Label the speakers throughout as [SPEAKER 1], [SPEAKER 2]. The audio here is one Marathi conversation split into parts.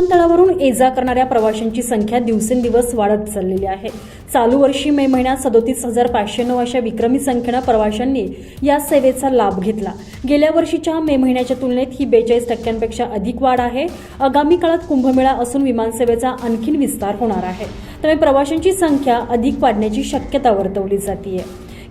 [SPEAKER 1] विमानतळावरून ये जा करणाऱ्या प्रवाशांची संख्या दिवसेंदिवस वाढत चाललेली आहे. चालू वर्षी मे महिन्यात सदोतीस हजार पाचशे नऊ अशा विक्रमी संख्येनं प्रवाशांनी या सेवेचा लाभ घेतला. गेल्या वर्षीच्या मे महिन्याच्या तुलनेत ही बेचाळीस टक्क्यांपेक्षा अधिक वाढ आहे. आगामी काळात कुंभमेळा असून विमानसेवेचा आणखीन विस्तार होणार आहे. त्यामुळे प्रवाशांची संख्या अधिक वाढण्याची शक्यता वर्तवली जाते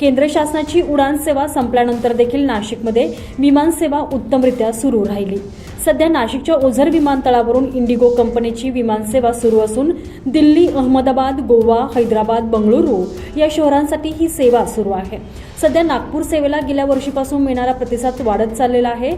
[SPEAKER 1] केंद्र शासनाची उडान सेवा संपल्यानंतर देखील नाशिकमध्ये विमानसेवा उत्तमरित्या सुरू राहिली. सध्या नाशिकच्या ओझर विमानतळावरून इंडिगो कंपनीची विमानसेवा सुरू असून दिल्ली अहमदाबाद गोवा हैदराबाद बंगळुरू या शहरांसाठी ही सेवा सुरू आहे. सध्या नागपूर सेवेला गेल्या वर्षीपासून मिळणारा प्रतिसाद वाढत चाललेला आहे.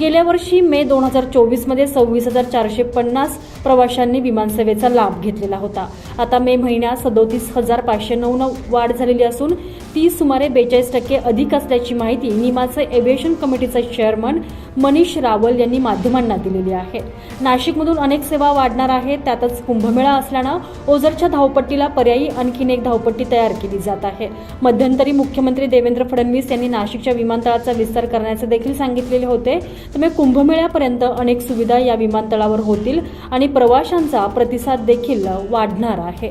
[SPEAKER 1] गेल्या वर्षी मे दोन हजार चोवीसमध्ये सव्वीस हजार चारशे पन्नास प्रवाशांनी विमानसेवेचा लाभ घेतलेला होता. आता मे महिन्यात सदोतीस हजार पाचशे नऊ वाढ झालेली असून ती सुमारे बेचाळीस टक्के अधिक असल्याची माहिती निमाचे एव्हिएशन कमिटीचे चेअरमन मनीष रावल यांनी माध्यमांना दिलेली आहे. नाशिकमधून अनेक सेवा वाढणार आहेत त्यातच कुंभमेळा असल्यानं ओझरच्या धावपट्टीला पर्यायी आणखीन एक धावपट्टी तयार केली जात आहे. मध्यंतरी मुख्यमंत्री देवेंद्र फडणवीस यांनी नाशिकच्या विमानतळाचा विस्तार करण्याचे देखील सांगितलेले होते. त्यामुळे कुंभमेळ्यापर्यंत अनेक सुविधा या विमानतळावर होतील आणि प्रवाशांचा प्रतिसाद देखील वाढणार आहे.